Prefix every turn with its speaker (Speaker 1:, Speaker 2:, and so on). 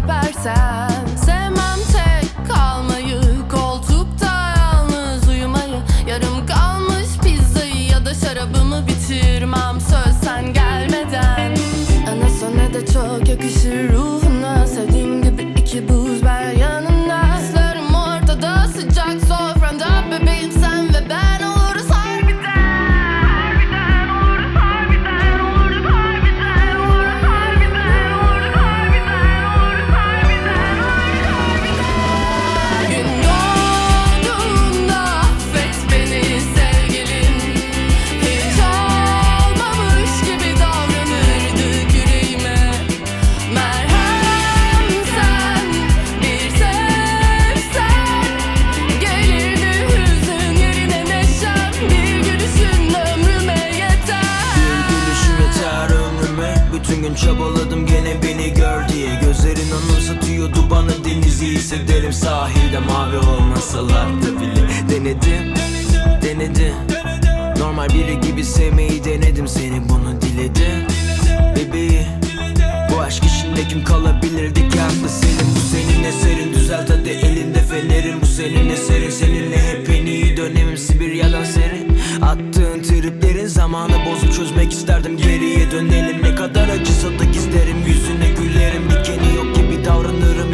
Speaker 1: seversen Bütün gün çabaladım gene beni gör diye. Gözlerin anımsatıyordu bana denizi Hissederim. Sahilde mavi olmasalar da bile. Denedim, denedim. Normal biri gibi sevmeyi denedim Seni bunu diledim. Bebeği bu aşk içinde kim kalabilirdi zamanı bozup çözmek isterdim Geriye dönelim. Ne kadar acısa da gizlerim Yüzüne gülerim. Dikeni yok gibi davranırım